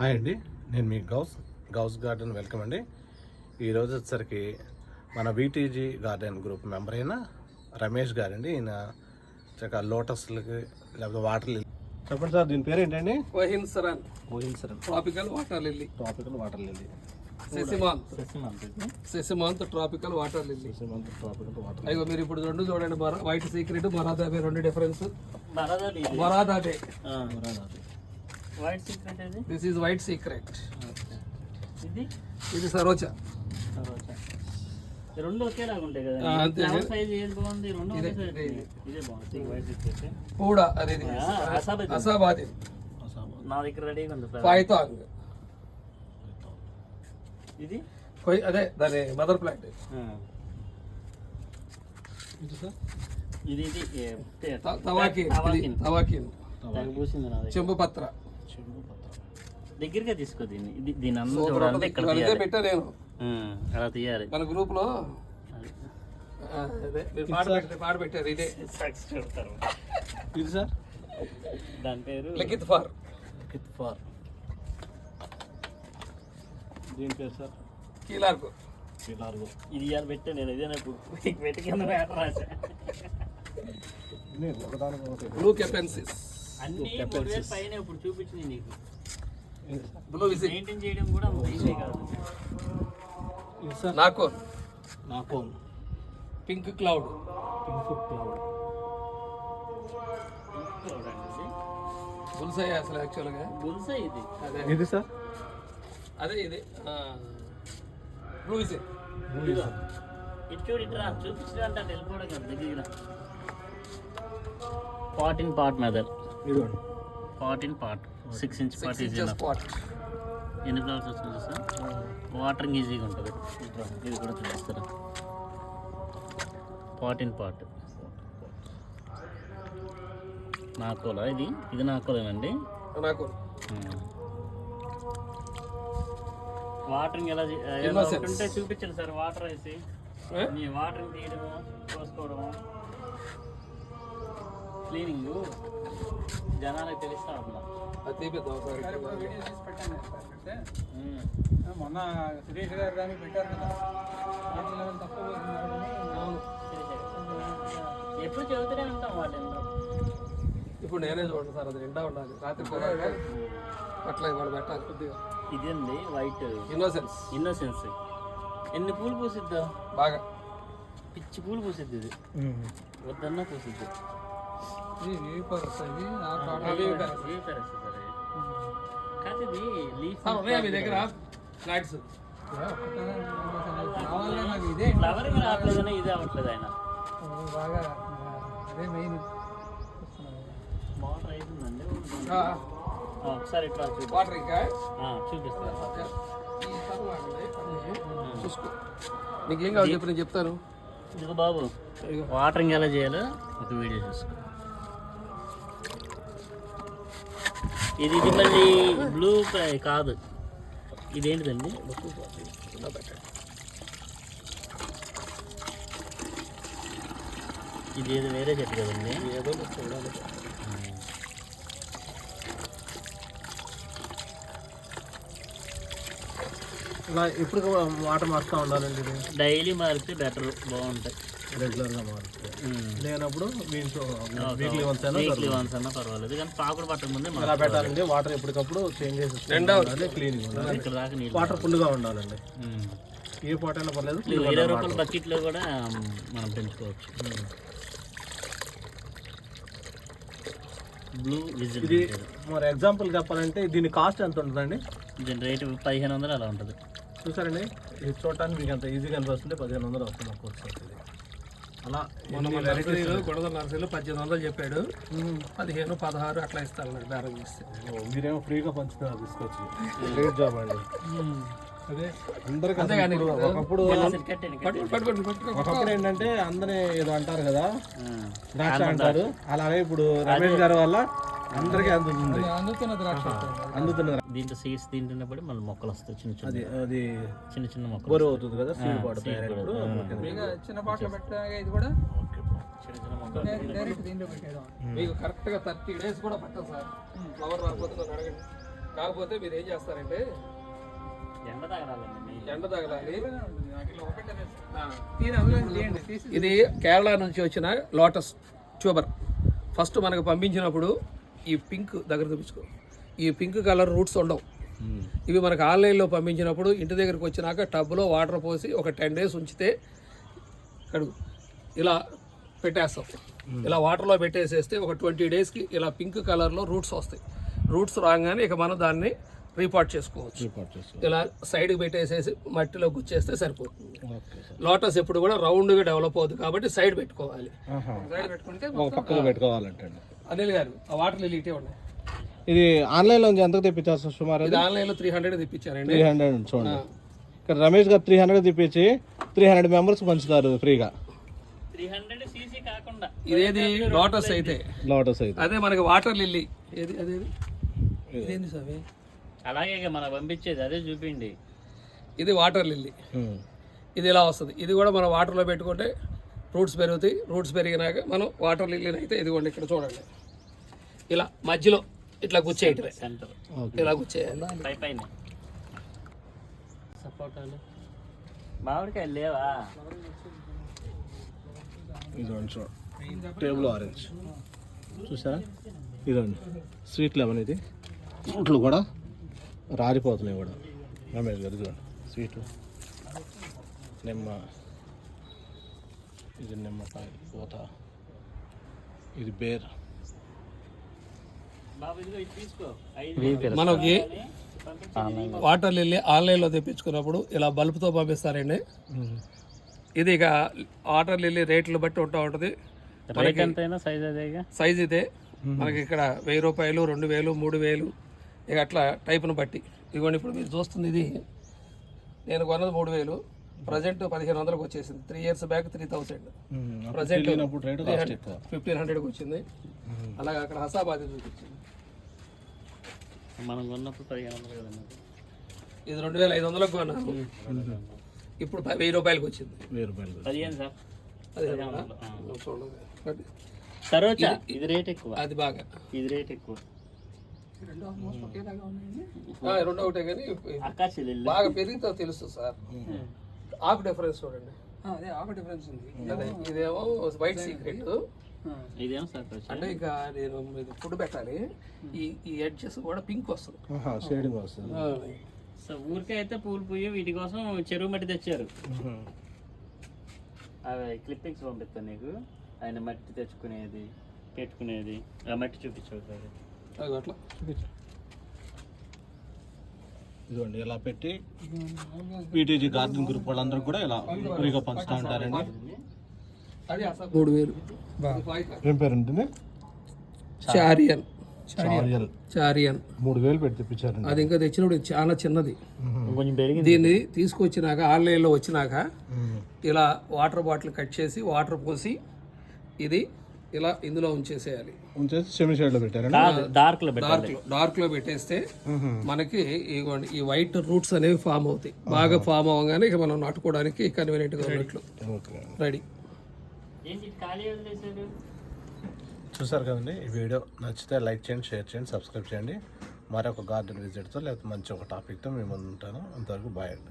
Hi అండి. నేను మీ గౌస్ గౌస్ గార్డెన్ వెల్కమ్ అండి. ఈరోజు వచ్చేసరికి మన వీటీజీ గార్డెన్ గ్రూప్ మెంబర్ అయిన రమేష్ గారండి. ఈయన చక్కగా లోటస్లకి లేకపోతే వాటర్ లిల్లీ చెప్పండి సార్ దీని పేరు ఏంటండి? Tropical water lily tropical water lily tropical water lily tropical water అయ్యో మీరు ఇప్పుడు రెండు చూడండి. వైట్ సీక్రెట్ మరాదాబే రెండు డిఫరెన్స్ ఇది మరాదాబే వైట్ సీక్రెట్ ఇది దిస్ ఈజ్ వైట్ సీక్రెట్ ఇది? ఇది సరోజా. రెండు ఒకేలాగా ఉంటాయి కదా. సైజ్ ఏది బాగుంది? రెండు ఇదే, బాగుంది. వైట్ సీక్రెట్ కూడా అది ఇది. అసాబ్ అసాబాది. నా దగ్గర రెడీగా ఉంది ఇది? కొయ్- అదే దాని మదర్ ప్లాంట్. ఇది ఇది తవాకిన్. దగ్గర. చెంపు పత్ర దగ్గరగా తీసుకో దీన్ని. ఇది దీని అందరూ చూడాలంటే. ఇక్కడ తీయాలి. పెట్టా నేను. ఉమ్, అలా తీయాలి. మన గ్రూప్లో పాట పెట్టారు పాట పెట్టారు ఇదే. సార్? దాని పేరు లిఖిత్ ఫార్. Kith far. దీని పేరు సార్? కీలార్కు. పిలార్గో ఇది ఇవాళ పెట్టా నేను ఇదే నాకు పెట్టి కింద రాసా. బ్లూ కెపెన్సిస్ అన్ని మూడు వేలు పైన ఇప్పుడు చూపించింది నీకు. మెయింటైన్ చేయడం కూడా ఈజీ కాదు. నాకోన్ నాకు pink cloud pink cloud bullseye అసలు యాక్చువల్గా గుల్సా ఇది. అదే. ఇది సార్ అదే ఇది. బ్లూ విజిట్ ఇదిగో. ఇటు చూడు ఇటు రా. చూపించడం అంటే వెళ్ళిపోవడం కదా దగ్గర పాట్ ఇన్ పాట్ ఇదిగోండి pot in pot six inch pot six easy pot ఎన్ని ఫ్లవర్స్ వచ్చింది సార్? వాటరింగ్ ఈజీగా ఉంటుంది. ఇది కూడా చూపిస్తారా? పాట్ ఇన్ పాట్ నాకోలా ఇది? ఇది నాకోలేనండి? నాకోన్ వాటరింగ్ ఎలా ఉంటే చూపించండి సార్ వాటర్ వేసి? మీ వాటరింగ్ తీయడము పోసుకోవడము. క్లీనింగ్. జనాలకు తెలుస్తా. మొన్న సురేష్ గారు కానీ పెట్టారు కదా. ఎప్పుడు చెబుతూనే ఉంటాం వాళ్ళందరూ ఇప్పుడు నేనే చూడండి సార్ అది నిండా ఉండాలి. రాత్రి పూట అట్లా ఇవాళ పెట్టాలి కొద్దిగా. ఇదేంది? వైట్. ఇన్నోసెన్స్ ఇన్నోసెన్స్ ఎన్ని పూలు పూసిద్దా? బాగా. పిచ్చి పూలు పూసిద్ది ఇది. వద్దన్నా పూసిద్ది. ఇది వీపర్స్ ఇది ఆ సార్? కాదు లీఫ్ సార్ ఉన్నాయా మీ దగ్గర ఫ్లాట్స్ నాకు ఇదే ఫ్లవరింగ్ రావట్లేదని ఇదే అవ్వట్లేదు ఆయన. బాగా అదే మెయిన్. వాటర్ ఒకసారి ఇట్లా ఇంకా? ఆ, చూపిస్తాను. చూసుకో. నీకేం కావాలి చెప్పి నేను చెప్తాను. ఇదిగో బాబు వాటరింగ్ ఎలా చేయాలో ఒక వీడియో చూసుకో. ఇది ఇది మళ్ళీ బ్లూ కాదు. ఇదేంటిదండి? ఇది ఏదో వేరే చెట్టు కదండి. ఏదో చూడాలి ఇలా ఇప్పుడు వాటర్ మారుస్తూ ఉండాలండి డైలీ మారితే బెటర్ బాగుంటాయి. రెగ్యులర్గా మారుస్తే లేనప్పుడు వీటితో వీక్లీ వన్స్ అయినా వీక్లీ వన్స్ అన్నా పర్వాలేదు. కానీ పాకుడు పట్టక ముందే ఇలా మనం పెట్టాలండి వాటర్ ఎప్పటికప్పుడు చేంజ్ చేసి ఉండాలి క్లీనింగ్ ఉండాలి. ఇక్కడ దాకా నీళ్ళు వాటర్ ఫుల్గా ఉండాలండి. ఏ పాట అయినా పర్లేదు ఇరవై రూపాయల బకెట్లో కూడా మనం పెంచుకోవచ్చు. బ్లూ విజిల్ ఇది మరి ఎగ్జాంపుల్ చెప్పాలంటే దీని కాస్ట్ ఎంత ఉంటుందండి? దీని రేటు పదిహేను వందలు అలా ఉంటుంది. చూసారండి? ఇది చూడటానికి మీకు అంత ఈజీగా అనిపిస్తుంటే పదిహేను వందలు వస్తుంది ఒక కోర్స్ ఇది అలా నర్సరీలో గొడవ నర్సరీలో పద్దెనిమిది వందలు చెప్పాడు. పదిహేను పదహారు అట్లా ఇస్తాను బేరం చేస్తే. మీరేమో ఫ్రీగా పంచుతున్నారు తీసుకొచ్చి. జాబ్ అండి. అదే. ఒకప్పుడు ఏంటంటే అందరినీ ఏదో అంటారు కదా. ద్రాక్ష అంటారు. అలాగే ఇప్పుడు రమేష్ గారి వల్ల అందరికీ అందుతుంది. అందుతున్న దీంట్లో సీడ్స్ తింటున్నప్పుడు మళ్ళీ మొక్కలు వస్తాయి చిన్న చిన్న అది అది చిన్న చిన్న మొక్కలు బరువు అవుతుంది కదా సీడ్ పాట చిన్న బాటిల్ పెట్టాక ఇది కూడా? చిన్న చిన్న మొక్కలు. డైరెక్ట్ దీంట్లో పెట్టేయడం. మీకు కరెక్ట్గా థర్టీ డేస్ కూడా పట్టదు సార్. ఫ్లవర్ రాకపోతే అడగండి. కాకపోతే మీరు ఏం చేస్తారంటే ఎండ తగలాలండి. ఎండ తగలాలి. ఇది కేరళ నుంచి వచ్చిన లోటస్ ట్యూబర్. ఫస్ట్ మనకు పంపించినప్పుడు ఈ పింక్ దగ్గర చూపించుకో. ఈ పింక్ కలర్ రూట్స్ ఉండవు. ఇవి మనకు ఆన్లైన్లో పంపించినప్పుడు ఇంటి దగ్గరికి వచ్చినాక టబ్లో వాటర్ పోసి ఒక టెన్ డేస్ ఉంచితే కడుగు ఇలా పెట్టేస్తాం. ఇలా వాటర్లో పెట్టేసేస్తే ఒక ట్వంటీ డేస్కి ఇలా పింక్ కలర్లో రూట్స్ వస్తాయి. రూట్స్ రాగానే ఇక మనం దాన్ని రీపార్ట్ చేసుకోవచ్చు. ఇలా సైడ్కి పెట్టేసేసి మట్టిలో గుచ్చేస్తే సరిపోతుంది. Okay sir. లోటస్ ఎప్పుడు కూడా రౌండ్గా డెవలప్ అవుతుంది కాబట్టి సైడ్ పెట్టుకోవాలి. సైడ్ పెట్టుకుంటే ఒక పక్కన పెట్టుకోవాలంటే అనిల్ గారు ఆ వాటర్ లిల్లీ ఇటే ఉన్నాయి. ఇది ఆన్లైన్లో తెప్పించారు సార్ సుమారు ఇది ఆన్లైన్లో త్రీ హండ్రెడ్ తెప్పించారండి. త్రీ హండ్రెడ్ చూడండి. ఇక్కడ రమేష్ గారు త్రీ హండ్రెడ్ తెప్పించి త్రీ హండ్రెడ్ మెంబర్స్ పంచుతారు ఫ్రీగా. 300 cc కాకుండా. ఇదేది లోటస్ అయితే. లోటస్ అయితే. అదే మనకి వాటర్ లిల్లీ ఏది అదేది? ఇదేంది సార్? అలాగే ఇక మనం పంపించేది అదే చూపిండి. ఇది వాటర్ లిల్లీ. ఇది ఇలా వస్తుంది. ఇది కూడా మనం వాటర్లో పెట్టుకుంటే రూట్స్ పెరుగుతాయి. రూట్స్ పెరిగినాక మనం వాటర్ లిల్లీని అయితే ఇదిగోండి ఇక్కడ చూడండి. ఇలా మధ్యలో ఇట్లా గుచ్చేయటమే. సెంటర్ ఇలా గుచ్చేయాలి. పై పైన సపోటాలు. మామిడికాయలు లేవా? ఇదిగోండి చూడ. Table orange. చూసారా? ఇదండి స్వీట్ లెమన్ ఇది. ఫ్రూట్లు కూడా రాలిపోతున్నాయి కూడా. రమేష్ గారు ఇదిగోండి స్వీట్? నిమ్మ. ఇది నిమ్మకాయ పూత. ఇది బేర్. మనకి వాటర్ లిల్లీ ఆన్లైన్లో తెప్పించుకున్నప్పుడు ఇలా బల్బుతో పంపిస్తారండి. ఇది ఇక వాటర్ లిల్లీ రేట్లు బట్టి ఉంటా ఉంటుంది. సైజ్ ఇదే. మనకి ఇక్కడ వెయ్యి రూపాయలు రెండు వేలు మూడు వేలు ఇక అట్లా టైపును బట్టి. ఇదిగోండి ఇప్పుడు మీరు చూస్తుంది ఇది. నేను కొన్నది మూడు వేలు. ప్రజెంట్ పదిహేను వందలకు వచ్చేసింది. Three years back three thousand. Present fifteen హండ్రెడ్కి వచ్చింది. అలాగే అక్కడ హసాబాద్ చూపించింది మనం కొన్నప్పుడు పదిహేను వందలు కదన్నా ఇది రెండు వేల ఐదు వందలకు కొన్నాను. ఇప్పుడు వెయ్యి రూపాయలకి వచ్చింది. వెయ్యి రూపాయలు పదిహేను సార్. చూడండి. ఇది రేట్ ఎక్కువ. అది బాగా. ఇది రేట్ ఎక్కువ. రెండు ఆల్మోస్ట్ ఒకేలాగా ఉన్నాయండి. ఆ, రెండో ఒకటే కానీ బాగా పెరిగితే తెలుస్తుంది సార్. ఆకు డిఫరెన్స్ చూడండి. ఆ, అదే ఆకు డిఫరెన్స్ ఉంది. అదే ఇదేమో వైట్ సీక్రెట్ ఇదేం. సరోచా అంటే ఇక నేను ఇది ఫుడ్ పెట్టాలి. ఈ ఈ ఎడ్జెస్ కూడా పింక్ వస్తుంది. షేడింగ్ వస్తుంది. సో ఊరికే అయితే పూలు పూయ వీటి కోసం చెరువు మట్టి తెచ్చారు. అవి క్లిప్పింగ్స్ పంపిస్తాను నీకు. ఆయన మట్టి తెచ్చుకునేది పెట్టుకునేది ఆ మట్టి చూపించావు సార్ అది అట్లా. ఇదిగోండి ఇలా పెట్టి పీటీజీ గార్డెన్ గ్రూప్ వాళ్ళందరూ కూడా ఇలా ఫ్రీగా పంచుతూ ఉంటారండి. మూడు వేలు. ఏం పేరు ఉంటుంది చారియల్. చారియన్ మూడు వేలు పెట్టి తెప్పించారండి. అది ఇంకా తెచ్చినప్పుడు చాలా చిన్నది. కొంచెం పెరిగింది. దీన్ని తీసుకొచ్చినాక ఆన్లైన్లో వచ్చినాక ఇలా వాటర్ బాటిల్ కట్ చేసి వాటర్ పోసి ఇది ఇలా ఇందులో ఉంచేసేయాలి. ఉంచేసి సెమీ షేడ్లో డార్క్లో పెట్టాలి. డార్క్లో డార్క్లో పెట్టేస్తే మనకి ఇగోండి ఈ వైట్ రూట్స్ అనేవి ఫామ్ అవుతాయి. బాగా ఫామ్ అవ్వగానే ఇక మనం నాటుకోవడానికి కన్వీనియంట్గా ఉన్నట్లు. ఓకే. రెడీ చూసారు కదండి ఈ వీడియో నచ్చితే లైక్ చేయండి షేర్ చేయండి సబ్స్క్రైబ్ చేయండి. మరొక గార్డెన్ విజిట్తో లేకపోతే మంచి ఒక టాపిక్తో మేము ఉంటాను. అంతవరకు బాయ్ అండి.